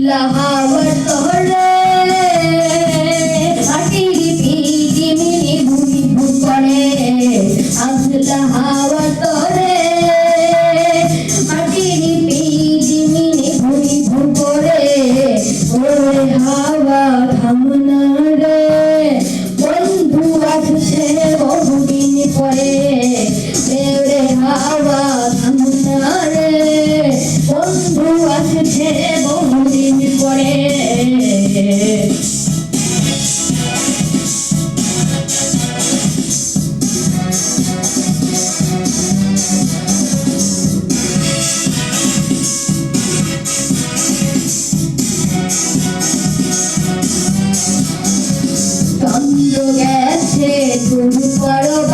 la ha vuelto tres, un disparo.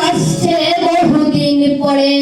আসছে বহুদিন পরে।